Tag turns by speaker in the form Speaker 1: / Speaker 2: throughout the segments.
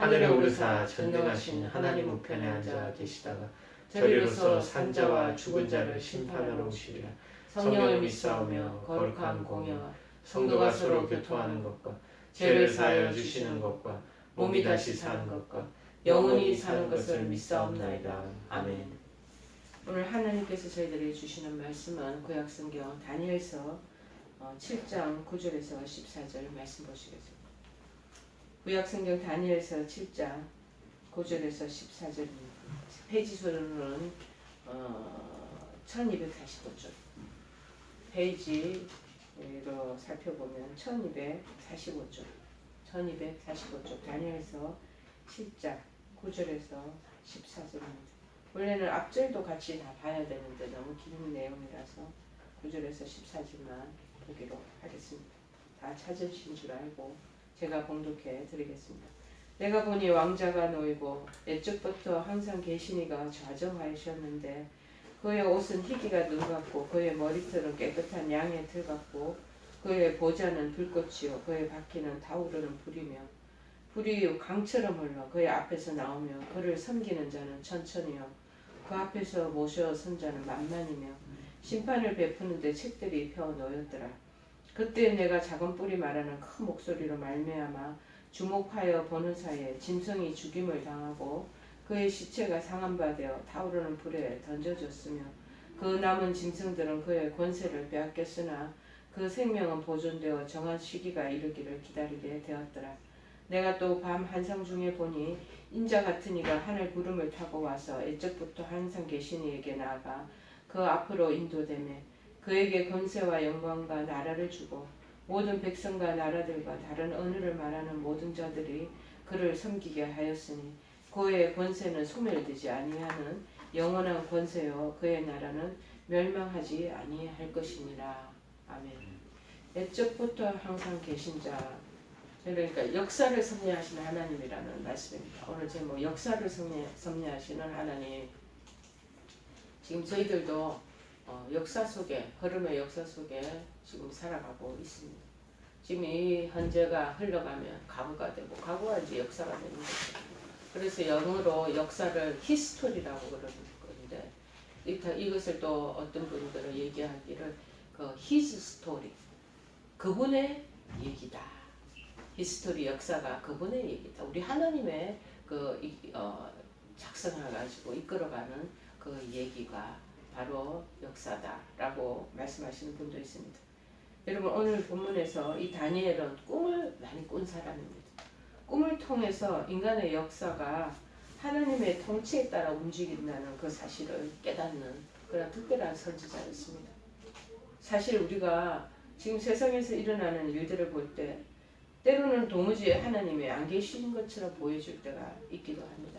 Speaker 1: 하늘에 오르사 전능하신 하나님 우편에 앉아 계시다가 저리로서 산자와 죽은 자를 심판하러 오시리라. 성령을 믿사오며 거룩한 공예와 성도가 서로 교통하는 것과 죄를 사하여 주시는 것과 몸이 다시 사는 것과 영원히 사는 것을 믿사옵나이다. 아멘. 오늘 하나님께서 저희들에게 주시는 말씀은 구약성경 다니엘서 어, 7장 9절에서 14절 말씀 보시겠습니다 구약성경 다니엘서 7장 9절에서 14절입니다. 페이지 수로는 어, 1245쪽. 페이지로 살펴보면 1245쪽. 1245쪽 다니엘서 7장 9절에서 14절입니다. 원래는 앞절도 같이 다 봐야 되는데 너무 긴 내용이라서 9절에서 14절만 보기로 하겠습니다. 다 찾으신 줄 알고 제가 봉독해 드리겠습니다. 내가 보니 왕자가 놓이고 옛적부터 항상 계시니가 좌정하셨는데 그의 옷은 희기가 눈 같고 그의 머리털은 깨끗한 양의 털 같고 그의 보좌는 불꽃이요. 그의 바퀴는 타오르는 불이며 불이 강처럼 흘러 그의 앞에서 나오며 그를 섬기는 자는 천천히요. 그 앞에서 모셔 선 자는 만만이며 심판을 베푸는데 책들이 펴 놓였더라 그때 내가 작은 뿔이 말하는 큰 목소리로 말미암아 주목하여 보는 사이에 짐승이 죽임을 당하고 그의 시체가 상한 바 되어 타오르는 불에 던져졌으며 그 남은 짐승들은 그의 권세를 빼앗겼으나 그 생명은 보존되어 정한 시기가 이르기를 기다리게 되었더라. 내가 또 밤 한상 중에 보니 인자 같은 이가 하늘 구름을 타고 와서 애적부터 항상 계신 이에게 나아가 그 앞으로 인도되매 그에게 권세와 영광과 나라를 주고 모든 백성과 나라들과 다른 언어를 말하는 모든 자들이 그를 섬기게 하였으니 그의 권세는 소멸되지 아니하는 영원한 권세요 그의 나라는 멸망하지 아니할 것이니라 아멘. 옛적부터 항상 계신 자 그러니까 역사를 섭리하시는 하나님이라는 말씀입니다. 오늘 제목 역사를 섭리, 섭리하시는 하나님 지금 저희들도 어, 역사 속에 흐름의 역사 속에 지금 살아가고 있습니다. 지금 이 현재가 흘러가면 과거가 되고 과거가 이제 역사가 되는 거죠. 그래서 영어로 역사를 히스토리라고 그러는 건데 이것을 또 어떤 분들은 얘기하기를 그 story 그분의 얘기다. 히스토리 역사가 그분의 얘기다. 우리 하나님의 그 어, 작성해 가지고 이끌어가는 그 얘기가 바로 역사다라고 말씀하시는 분도 있습니다. 여러분 오늘 본문에서 이 다니엘은 꿈을 많이 꾼 사람입니다. 꿈을 통해서 인간의 역사가 하나님의 통치에 따라 움직인다는 그 사실을 깨닫는 그런 특별한 선지자였습니다. 사실 우리가 지금 세상에서 일어나는 일들을 볼 때 때로는 도무지 하나님이 안 계신 것처럼 보여줄 때가 있기도 합니다.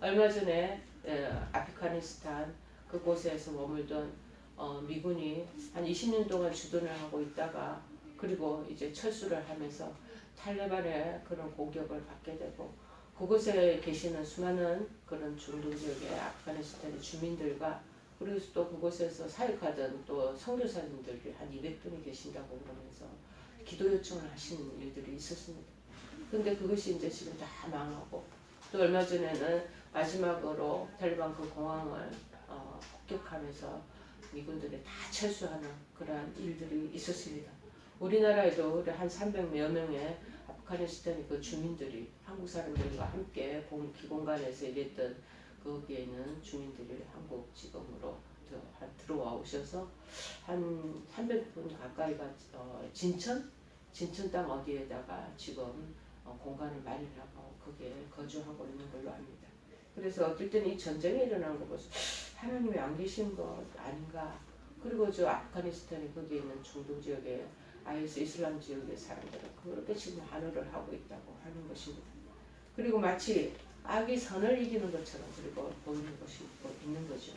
Speaker 1: 얼마 전에 아프가니스탄 그곳에서 머물던 어, 미군이 한 20년 동안 주둔을 하고 있다가 그리고 이제 철수를 하면서 탈레반의 그런 공격을 받게 되고 그곳에 계시는 수많은 그런 중동 지역의 아프가니스탄의 주민들과 그리고 또 그곳에서 사역하던 또 선교사님들이 한 200분이 계신다고 그러면서 기도 요청을 하시는 일들이 있었습니다. 근데 그것이 이제 지금 다 망하고 또 얼마 전에는 마지막으로 탈레반 그 공항을 어, 폭격하면서 미군들이 다 철수하는 그러한 일들이 있었습니다. 우리나라에도 한 300여 명의 아프가니스탄의 그 주민들이 한국 사람들과 함께 공, 기공간에서 일했던 거기에 있는 주민들이 한국 지검으로 들어와 오셔서 한 300분 가까이가 어, 진천? 진천 땅 어디에다가 지금 어, 공간을 마련하고 거기에 거주하고 있는 걸로 압니다. 그래서 어떨 때는 이 전쟁이 일어나는 거 보서 하나님이 안 계신 것 아닌가. 그리고 저 아프가니스탄에 거기에 있는 중동 지역에 IS 이슬람 지역의 사람들은 그렇게 지금 환호를 하고 있다고 하는 것입니다. 그리고 마치 악이 선을 이기는 것처럼 그리고 보이는 것이 있는 거죠.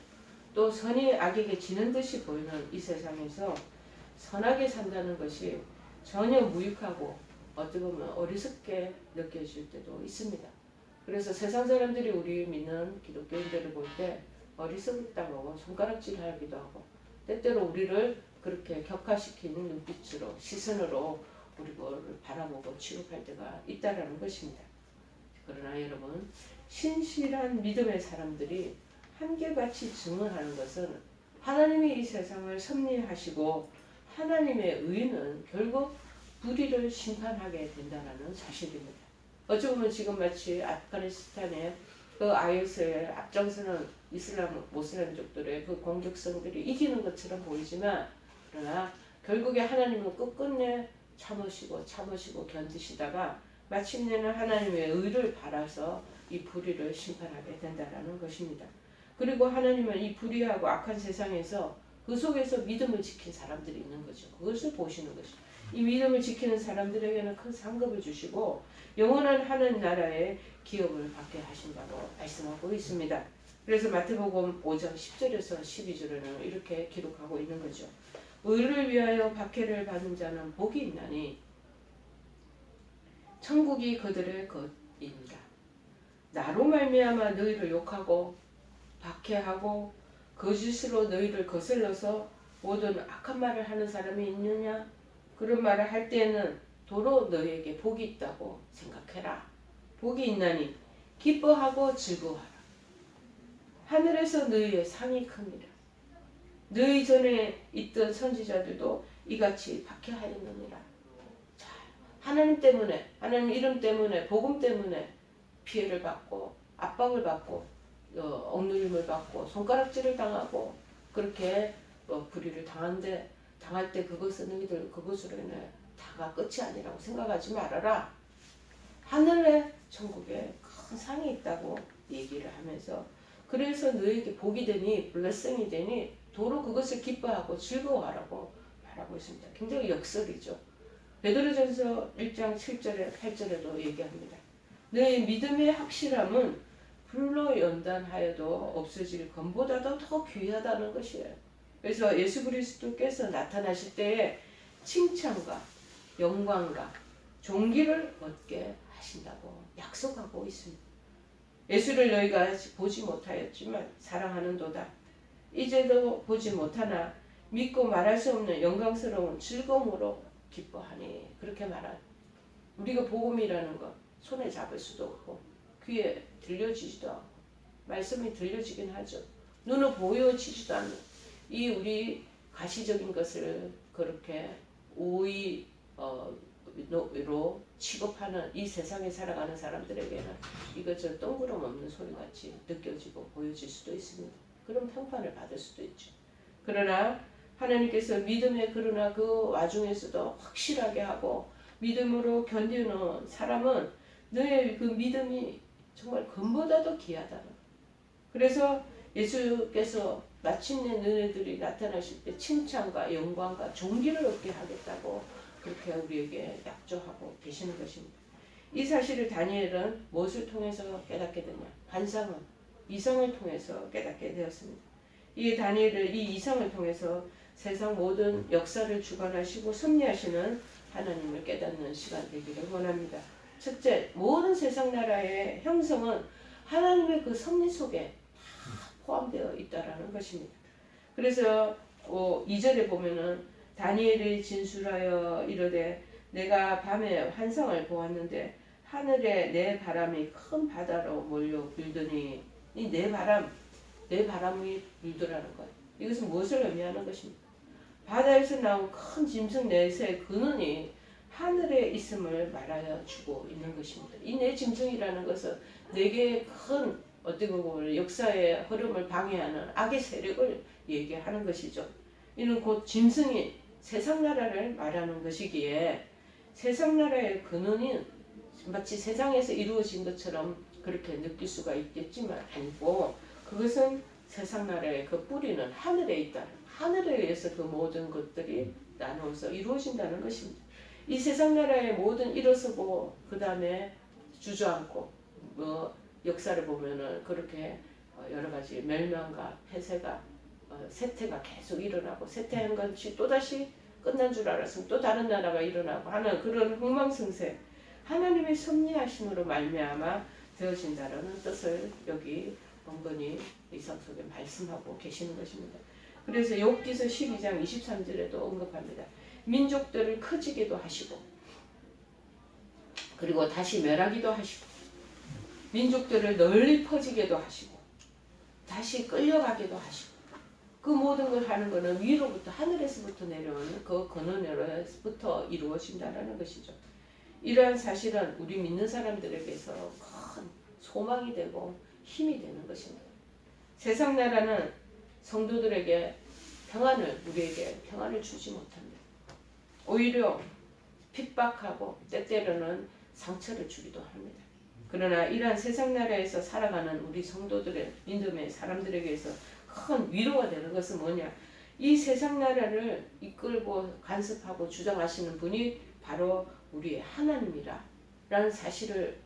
Speaker 1: 또 선이 악에게 지는 듯이 보이는 이 세상에서 선하게 산다는 것이 전혀 무익하고 어떻게 보면 어리석게 느껴질 때도 있습니다. 그래서 세상 사람들이 우리 믿는 기독교인들을 볼 때 어리석다고 손가락질 하기도 하고 때때로 우리를 그렇게 격화시키는 눈빛으로 시선으로 우리를 바라보고 취급할 때가 있다라는 것입니다. 그러나 여러분 신실한 믿음의 사람들이 한결같이 증언하는 것은 하나님이 이 세상을 섭리하시고 하나님의 의는 결국 불의를 심판하게 된다는 사실입니다. 어쩌면 지금 마치 아프가니스탄의 그 IS에 앞장서는 이슬람 모슬람 족들의 그 공격성들이 이기는 것처럼 보이지만 그러나 결국에 하나님은 끝끝내 참으시고 참으시고 견디시다가 마침내는 하나님의 의를 바라서 이 불의를 심판하게 된다라는 것입니다. 그리고 하나님은 이 불의하고 악한 세상에서 그 속에서 믿음을 지킨 사람들이 있는 거죠. 그것을 보시는 것이죠. 이 믿음을 지키는 사람들에게는 큰 상급을 주시고 영원한 하는 나라의 기업을 받게 하신다고 말씀하고 있습니다. 그래서 마태복음 5장 10절에서 12절에는 이렇게 기록하고 있는 거죠. 의를 위하여 박해를 받는 자는 복이 있나니 천국이 그들의 것입니다. 나로 말미암아 너희를 욕하고 박해하고 거짓으로 너희를 거슬러서 모든 악한 말을 하는 사람이 있느냐? 그런 말을 할 때는 도로 너희에게 복이 있다고 생각해라. 복이 있나니 기뻐하고 즐거워하라. 하늘에서 너희의 상이 큽니다. 너희 전에 있던 선지자들도 이같이 박해하였느니라. 자, 하나님 때문에, 하나님 이름 때문에, 복음 때문에 피해를 받고 압박을 받고 어, 억누림을 받고 손가락질을 당하고 그렇게 어, 불의를 당한데 당할 때 그것은 너희들 그것으로 인해 다가 끝이 아니라고 생각하지 말아라. 하늘에 천국에 큰 상이 있다고 얘기를 하면서 그래서 너에게 복이 되니 블레싱이 되니 도로 그것을 기뻐하고 즐거워하라고 말하고 있습니다. 굉장히 역설이죠. 베드로전서 1장 7절에 8절에도 얘기합니다. 너의 믿음의 확실함은 불로 연단하여도 없어질 것보다도 더 귀하다는 것이에요. 그래서 예수 그리스도께서 나타나실 때에 칭찬과 영광과 종기를 얻게 하신다고 약속하고 있습니다. 예수를 너희가 보지 못하였지만 사랑하는도다. 이제도 보지 못하나 믿고 말할 수 없는 영광스러운 즐거움으로 기뻐하니 그렇게 말한 우리가 복음이라는 것 손에 잡을 수도 없고 귀에 들려지지도 않고 말씀이 들려지긴 하죠. 눈으로 보여지지도 않는 이 우리 가시적인 것을 그렇게 오이 어, 로 취급하는 이 세상에 살아가는 사람들에게는 이것저 똥구름 없는 소리같이 느껴지고 보여질 수도 있습니다. 그런 평판을 받을 수도 있죠. 그러나 하나님께서 믿음의 그러나 그 와중에서도 확실하게 하고 믿음으로 견디는 사람은 너의 그 믿음이 정말 금보다도 귀하다는 그래서 예수께서 마침내 너희들이 나타나실 때 칭찬과 영광과 존귀를 얻게 하겠다고 그렇게 우리에게 약조하고 계시는 것입니다. 이 사실을 다니엘은 무엇을 통해서 깨닫게 되냐? 환상은 이성을 통해서 깨닫게 되었습니다. 이 다니엘을 이 이성을 통해서 세상 모든 역사를 주관하시고 섭리하시는 하나님을 깨닫는 시간 되기를 원합니다. 첫째, 모든 세상 나라의 형성은 하나님의 그 섭리 속에 다 포함되어 있다라는 것입니다. 그래서 어, 2절에 보면은 다니엘이 진술하여 이르되 내가 밤에 환상을 보았는데 하늘에 내 바람이 큰 바다로 몰려 불더니 이 내 바람, 내 바람이 불더라는 거예요. 이것은 무엇을 의미하는 것입니까? 바다에서 나온 큰 짐승 넷의 근원이 하늘에 있음을 말하여 주고 있는 것입니다. 이내 짐승이라는 것은 내게 큰 어떻게 보면 역사의 흐름을 방해하는 악의 세력을 얘기하는 것이죠. 이는 곧 짐승이 세상 나라를 말하는 것이기에 세상 나라의 근원이 마치 세상에서 이루어진 것처럼 그렇게 느낄 수가 있겠지만 아니고 그것은 세상 나라의 그 뿌리는 하늘에 있다. 하늘에 의해서 그 모든 것들이 나누어서 이루어진다는 것입니다. 이 세상 나라의 모든 일어서고 그 다음에 주저앉고 뭐 역사를 보면은 그렇게 어, 여러 가지 멸망과 폐쇄가 어, 세태가 계속 일어나고 세태한 것이 또 다시 끝난 줄 알았으면 또 다른 나라가 일어나고 하는 그런 흥망성쇠 하나님의 섭리하심으로 말미암아 되어진다라는 뜻을 여기 번번이 이상 속에 말씀하고 계시는 것입니다. 그래서 욥기서 12장 23절에도 언급합니다. 민족들을 커지게도 하시고 그리고 다시 멸하기도 하시고 민족들을 널리 퍼지게도 하시고 다시 끌려가기도 하시고 그 모든 걸 하는 것은 위로부터 하늘에서부터 내려오는 그 근원으로부터 이루어진다라는 것이죠. 이러한 사실은 우리 믿는 사람들에게서 큰 소망이 되고 힘이 되는 것입니다. 세상 나라는 성도들에게 평안을 우리에게 평안을 주지 못합니다. 오히려 핍박하고 때때로는 상처를 주기도 합니다. 그러나 이러한 세상 나라에서 살아가는 우리 성도들의 믿음의 사람들에게서 큰 위로가 되는 것은 뭐냐? 이 세상 나라를 이끌고 간섭하고 주장하시는 분이 바로 우리의 하나님이라 라는 사실을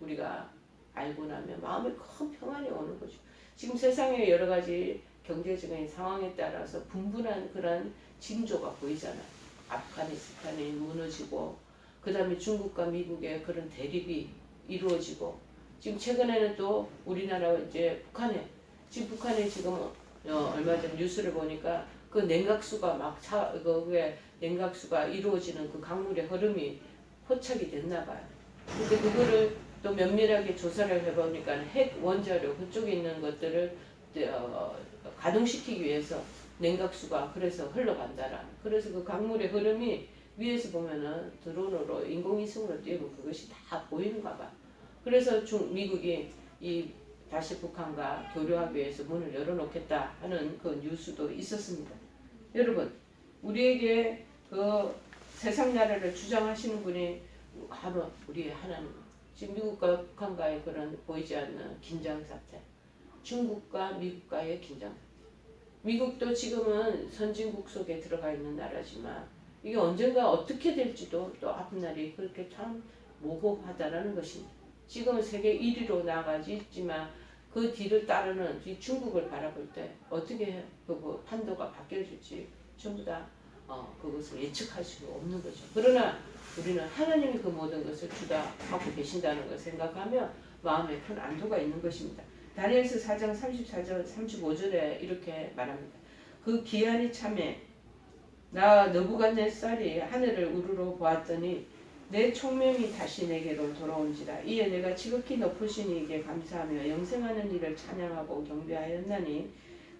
Speaker 1: 우리가 알고 나면 마음에 큰 평안이 오는 거죠. 지금 세상의 여러 가지 경제적인 상황에 따라서 분분한 그런 징조가 보이잖아요. 아프가니스탄이 무너지고 그 다음에 중국과 미국의 그런 대립이 이루어지고 지금 최근에는 또 우리나라 이제 북한에 지금 북한에 지금 어, 얼마 전 뉴스를 보니까 그 냉각수가 막 차 그게 냉각수가 이루어지는 그 강물의 흐름이 포착이 됐나 봐요. 근데 그거를 또 면밀하게 조사를 해보니까 핵 원자료 그쪽에 있는 것들을 어, 가동시키기 위해서 냉각수가 그래서 흘러간다라. 그래서 그 강물의 흐름이 위에서 보면은 드론으로 인공위성으로 띄우면 그것이 다 보이는가 봐. 그래서 중 미국이 이 다시 북한과 교류하기 위해서 문을 열어놓겠다 하는 그 뉴스도 있었습니다. 여러분, 우리에게 그 세상 나라를 주장하시는 분이 바로 우리의 하나님. 지금 미국과 북한과의 그런 보이지 않는 긴장 사태, 중국과 미국과의 긴장 사태. 미국도 지금은 선진국 속에 들어가 있는 나라지만 이게 언젠가 어떻게 될지도 또 앞날이 그렇게 참 모호하다라는 것입니다. 지금은 세계 1위로 나가지 있지만 그 뒤를 따르는 이 중국을 바라볼 때 어떻게 그 판도가 바뀌어질지 전부 다 어, 그것을 예측할 수가 없는 거죠. 그러나 우리는 하나님이 그 모든 것을 주다 하고 계신다는 것을 생각하면 마음에 큰 안도가 있는 것입니다. 다니엘서 4장 34절 35절에 이렇게 말합니다. 그 기한이 참에 나 너부갓네살이 하늘을 우르르 보았더니 내 총명이 다시 내게로 돌아온지라. 이에 내가 지극히 높으신 이에게 감사하며 영생하는 이를 찬양하고 경배하였나니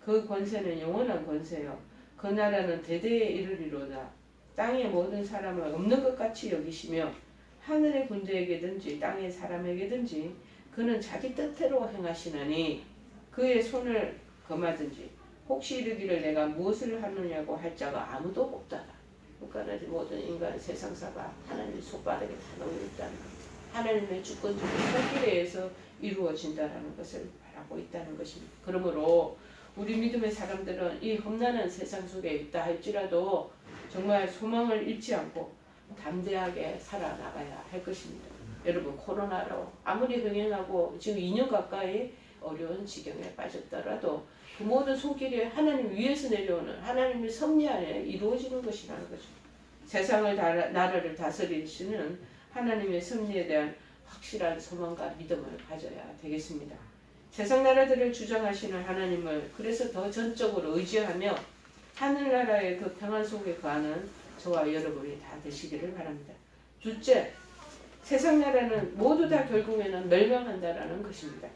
Speaker 1: 그 권세는 영원한 권세요. 그 나라는 대대에 이르리로다. 땅의 모든 사람을 없는 것 같이 여기시며 하늘의 군대에게든지 땅의 사람에게든지 그는 자기 뜻대로 행하시나니 그의 손을 금하든지 혹시 이르기를 내가 무엇을 하느냐고 할 자가 아무도 없다라 그러니까 모든 인간 세상사가 하나님의 손바닥에 다 놓여 있다는 하나님의 주권적인 손길에 의해서 이루어진다라는 것을 바라고 있다는 것입니다. 그러므로 우리 믿음의 사람들은 이 험난한 세상 속에 있다 할지라도 정말 소망을 잃지 않고 담대하게 살아나가야 할 것입니다. 여러분 코로나로 아무리 흥행하고 지금 2년 가까이 어려운 지경에 빠졌더라도 그 모든 손길이 하나님 위에서 내려오는 하나님의 섭리 안에 이루어지는 것이라는 거죠. 세상을 다, 나라를 다스리시는 하나님의 섭리에 대한 확실한 소망과 믿음을 가져야 되겠습니다. 세상 나라들을 주장하시는 하나님을 그래서 더 전적으로 의지하며 하늘나라의 그 평안 속에 거하는 저와 여러분이 다 되시기를 바랍니다. 둘째, 세상 나라는 모두 다 결국에는 멸망한다라는 것입니다.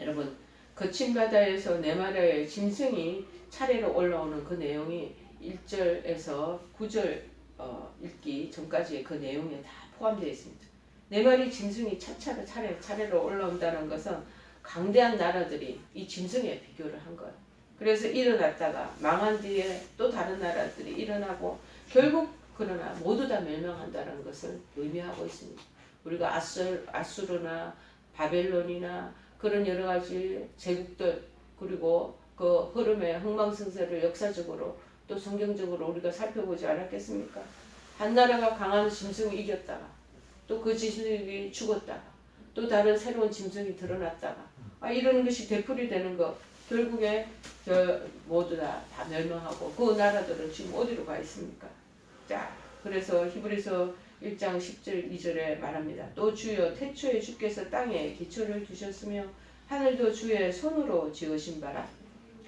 Speaker 1: 여러분, 거친 바다에서 네마라의 짐승이 차례로 올라오는 그 내용이 1절에서 9절 어, 읽기 전까지의 그 내용에 다 포함되어 있습니다. 네 마리 짐승이 차차로 차례, 차례로 올라온다는 것은 강대한 나라들이 이 짐승에 비교를 한 거예요. 그래서 일어났다가 망한 뒤에 또 다른 나라들이 일어나고 결국 그러나 모두 다 멸망한다는 것을 의미하고 있습니다. 우리가 아수, 아수르나 바벨론이나 그런 여러 가지 제국들 그리고 그 흐름의 흥망성쇠를 역사적으로 또 성경적으로 우리가 살펴보지 않았겠습니까? 한 나라가 강한 짐승이 이겼다가 또 그 짐승이 죽었다가 또 다른 새로운 짐승이 드러났다가 아 이런 것이 되풀이 되는 거 결국에 저 모두 다, 다 멸망하고 그 나라들은 지금 어디로 가 있습니까? 자 그래서 히브리서 1장 10절 2절에 말합니다. 또 주여 태초에 주께서 땅에 기초를 두셨으며 하늘도 주의 손으로 지으신 바라.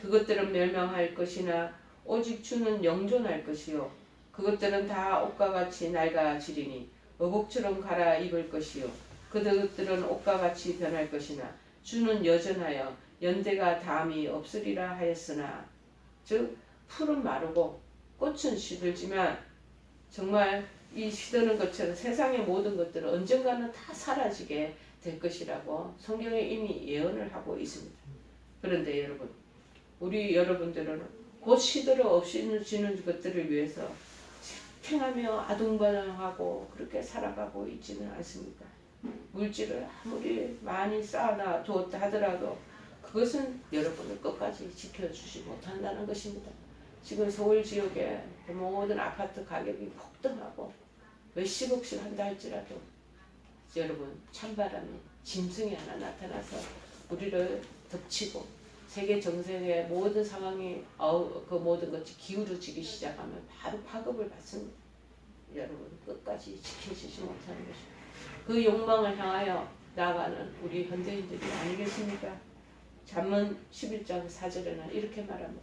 Speaker 1: 그것들은 멸망할 것이나 오직 주는 영존할 것이요. 그것들은 다 옷과 같이 낡아지리니 어복처럼 갈아입을 것이요. 그것들은 옷과 같이 변할 것이나 주는 여전하여 연대가 다음이 없으리라 하였으나. 즉 풀은 마르고 꽃은 시들지만 정말 이 시드는 것처럼 세상의 모든 것들은 언젠가는 다 사라지게 될 것이라고 성경에 이미 예언을 하고 있습니다. 그런데 여러분, 우리 여러분들은 곧 시들어 없이지는 것들을 위해서 팽하며 아둥바둥하고 그렇게 살아가고 있지는 않습니까? 물질을 아무리 많이 쌓아놔 두었다 하더라도 그것은 여러분을 끝까지 지켜주지 못한다는 것입니다. 지금 서울 지역에 모든 아파트 가격이 폭등하고 몇십억씩 한다 할지라도 여러분 찬바람이 짐승이 하나 나타나서 우리를 덮치고 세계 정세의 모든 상황이 어, 그 모든 것이 기울어지기 시작하면 바로 파급을 받습니다. 여러분 끝까지 지켜지지 못하는 것입니다. 그 욕망을 향하여 나아가는 우리 현대인들이 아니겠습니까? 잠언 11장 4절에는 이렇게 말합니다.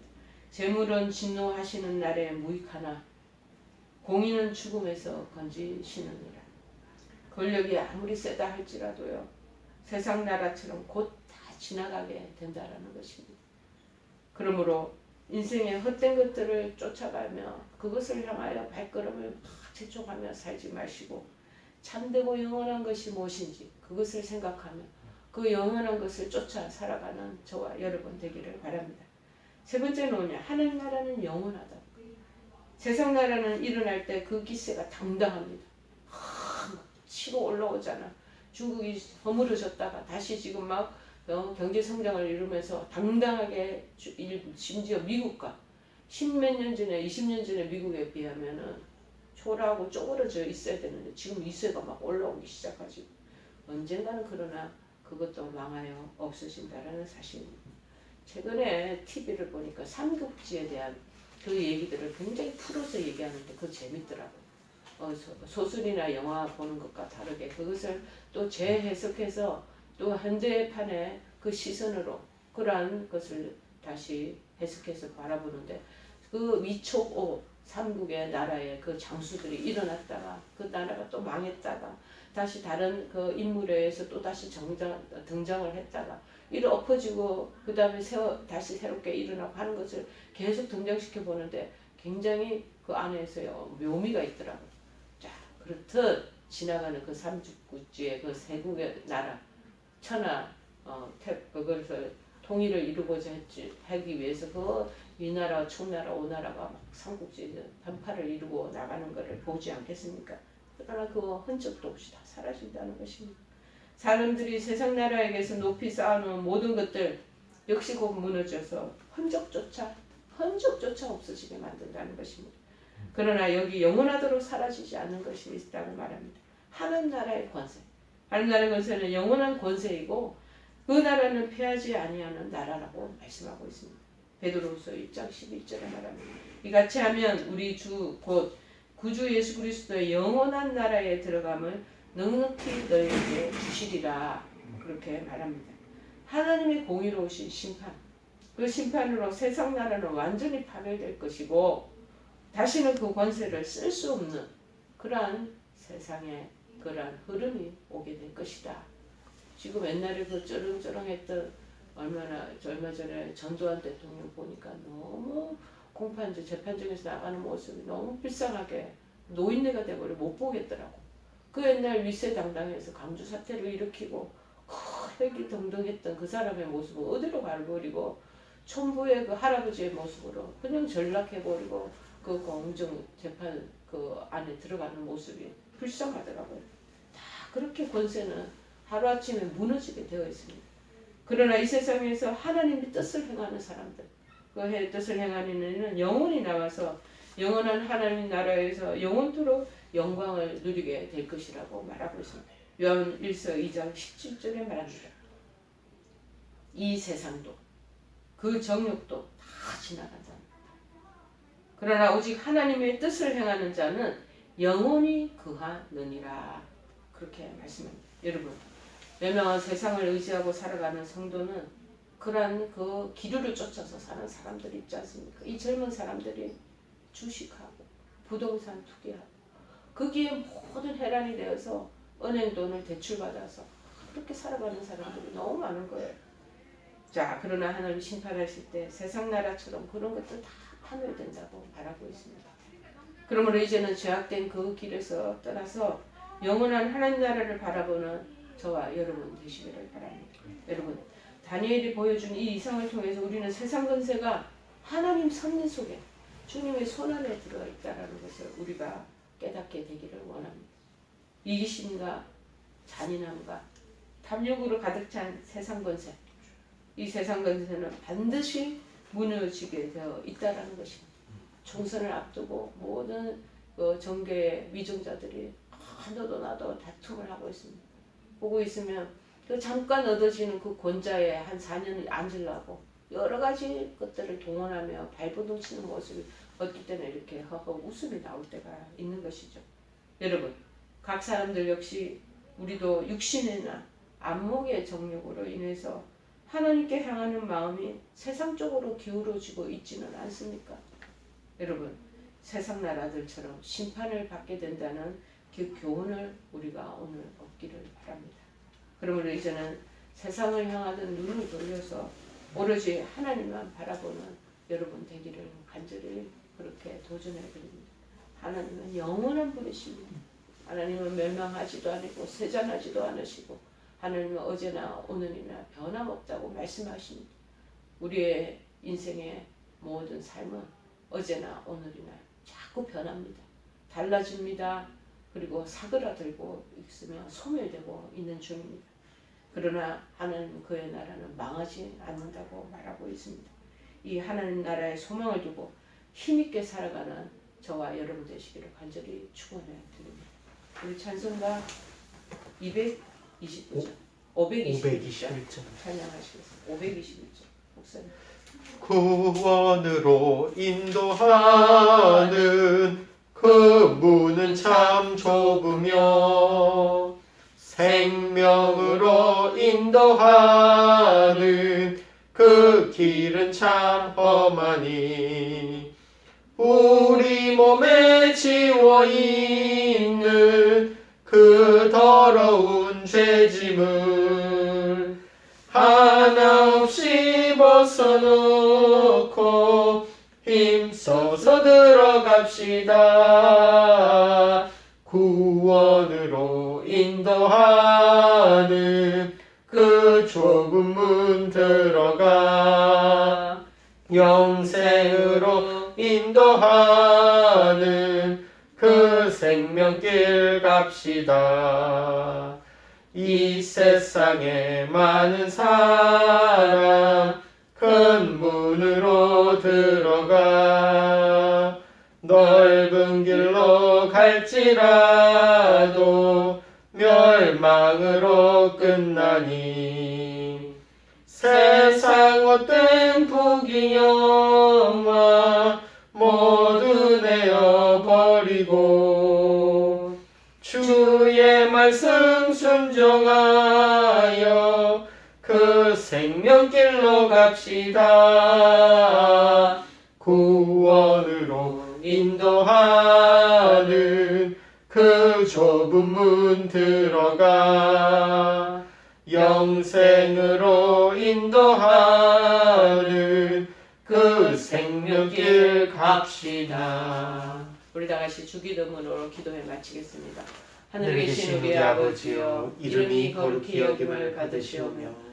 Speaker 1: 재물은 진노하시는 날에 무익하나 공의는 죽음에서 건지시느니라. 권력이 아무리 세다 할지라도요. 세상 나라처럼 곧 다 지나가게 된다라는 것입니다. 그러므로 인생의 헛된 것들을 쫓아가며 그것을 향하여 발걸음을 막 재촉하며 살지 마시고 참되고 영원한 것이 무엇인지 그것을 생각하며 그 영원한 것을 쫓아 살아가는 저와 여러분 되기를 바랍니다. 세 번째는 뭐냐? 하나님 나라는 영원하다. 세상 나라는 일어날 때 그 기세가 당당합니다. 하, 치고 올라오잖아. 중국이 허물어졌다가 다시 지금 막 어, 경제 성장을 이루면서 당당하게 심지어 미국과 십몇 년 전에 20년 전에 미국에 비하면은 초라하고 쪼그러져 있어야 되는데 지금 이세가 막 올라오기 시작하지. 언젠가는 그러나 그것도 망하여 없어진다라는 사실입니다. 최근에 TV를 보니까 삼국지에 대한 그 얘기들을 굉장히 풀어서 얘기하는데 그거 재밌더라고요. 어, 소- 소설이나 영화 보는 것과 다르게 그것을 또 재해석해서 또 현대판의 그 시선으로 그러한 것을 다시 해석해서 바라보는데 그 위촉오 삼국의 나라의 그 장수들이 일어났다가 그 나라가 또 망했다가 다시 다른 그 인물에 의해서 또 다시 정장, 등장을 했다가 이를 엎어지고 그 다음에 세워 다시 새롭게 일어나고 하는 것을 계속 등장시켜 보는데 굉장히 그 안에서요 묘미가 있더라고요. 자 그렇듯 지나가는 그 삼국지의 그 세국의 나라 천하 어, 태, 그것을 통일을 이루고자 했지, 하기 위해서 그 위나라, 청나라, 오 나라가 막 삼국지에서 편파를 이루고 나가는 것을 보지 않겠습니까? 그러나 그 흔적도 없이 다 사라진다는 것입니다. 사람들이 세상 나라에게서 높이 쌓아놓은 모든 것들 역시 곧 무너져서 흔적조차 흔적조차 없어지게 만든다는 것입니다. 그러나 여기 영원하도록 사라지지 않는 것이 있다고 말합니다. 하는 나라의 권세. 하는 나라의 권세는 영원한 권세이고 그 나라는 패하지 아니하는 나라라고 말씀하고 있습니다. 베드로후서 1장 11절에 말합니다. 이같이 하면 우리 주 곧 구주 예수 그리스도의 영원한 나라에 들어감을 넉넉히 너희에게 주시리라 그렇게 말합니다. 하나님의 공의로우신 심판 그 심판으로 세상 나라는 완전히 파멸될 것이고 다시는 그 권세를 쓸 수 없는 그러한 세상의 그러한 흐름이 오게 될 것이다. 지금 옛날에 그 쩌렁쩌렁했던 얼마나 얼마 전에 전두환 대통령 보니까 너무 공판제 재판정에서 나가는 모습이 너무 불쌍하게 노인네가 돼버려 못 보겠더라고. 그 옛날 위세 당당해서 강주 사태를 일으키고 혈기등등했던 그 사람의 모습을 어디로 가버리고 촌부의 그 할아버지의 모습으로 그냥 전락해버리고 그 공정 재판 그 안에 들어가는 모습이 불쌍하더라고요. 다 그렇게 권세는 하루아침에 무너지게 되어 있습니다. 그러나 이 세상에서 하나님의 뜻을 행하는 사람들, 그 해- 뜻을 행하는 이는 영원히 나와서 영원한 하나님 나라에서 영원토록 영광을 누리게 될 것이라고 말하고 있습니다. 요한 1서 2장 17절에 말합니다. 이 세상도 그 정욕도 다 지나간다. 그러나 오직 하나님의 뜻을 행하는 자는 영원히 그하느니라. 그렇게 말씀합니다. 여러분, 멸망한 세상을 의지하고 살아가는 성도는 그러한 그 기류를 쫓아서 사는 사람들이 있지 않습니까? 이 젊은 사람들이 주식하고 부동산 투기하고 거기에 모든 혜란이 되어서 은행 돈을 대출받아서 그렇게 살아가는 사람들이 너무 많은 거예요. 자, 그러나 하나님 심판하실 때 세상 나라처럼 그런 것들 다 파멸된다고 말하고 있습니다. 그러므로 이제는 죄악된 그 길에서 떠나서 영원한 하나님 나라를 바라보는 저와 여러분 되시기를 바랍니다. 여러분, 다니엘이 보여준 이 이상을 통해서 우리는 세상 권세가 하나님 섭리 속에 주님의 손 안에 들어 있다라는 것을 우리가 깨닫게 되기를 원합니다. 이기심과 잔인함과 탐욕으로 가득 찬 세상 권세. 이 세상 권세는 반드시 무너지게 되어 있다라는 것입니다. 총선을 앞두고 모든 그 정계의 위정자들이 아, 너도 나도 다툼을 하고 있습니다. 보고 있으면 그 잠깐 얻어지는 그 권자에 한 4년을 앉으려고 여러 가지 것들을 동원하며 발버둥 치는 모습이 어떨 때는 이렇게 허허 웃음이 나올 때가 있는 것이죠. 여러분, 각 사람들 역시 우리도 육신이나 안목의 정욕으로 인해서 하나님께 향하는 마음이 세상 쪽으로 기울어지고 있지는 않습니까? 여러분, 세상 나라들처럼 심판을 받게 된다는 그 교훈을 우리가 오늘 얻기를 바랍니다. 그러므로 이제는 세상을 향하던 눈을 돌려서 오로지 하나님만 바라보는 여러분 되기를 간절히 그렇게 도전해 드립니다. 하나님은 영원한 분이십니다. 하나님은 멸망하지도 않고 세잔하지도 않으시고 하나님은 어제나 오늘이나 변함없다고 말씀하십니다. 우리의 인생의 모든 삶은 어제나 오늘이나 자꾸 변합니다. 달라집니다. 그리고 사그라들고 있으며 소멸되고 있는 중입니다. 그러나 하나님 그의 나라는 망하지 않는다고 말하고 있습니다. 이 하나님 나라의 소망을 두고 힘있게 살아가는 저와 여러분 되시기를 간절히 축원해 드립니다. 우리 찬송가 229절, 521절
Speaker 2: 521절
Speaker 1: 찬양하시겠습니다. 521절 목사님.
Speaker 2: 구원으로 인도하는 그 문은 참 좁으며 생명으로 인도하는 그 길은 참 험하니 우리 몸에 지워 있는 그 더러운 죄짐을 하나 없이 벗어놓고 힘써서 들어갑시다. 구원으로 인도하는 그 좁은 문 들어가 영생으로 인도하는 그 생명길 갑시다. 이 세상에 많은 사람 큰 문으로 들어가 넓은 길로 갈지라도 멸망으로 끝나니 세상 어떤 부귀 영화 모두 내어버리고 주의 말씀 순종하여 그 생명길로 갑시다. 구원으로 인도하는 그 좁은 문 들어가 영생으로 인도하는 그 생명길 갑시다.
Speaker 1: 우리 다 같이 주기도문으로 기도해 마치겠습니다. 하늘에 계신 우리 아버지여 이름이 거룩히 여김을 받으시오며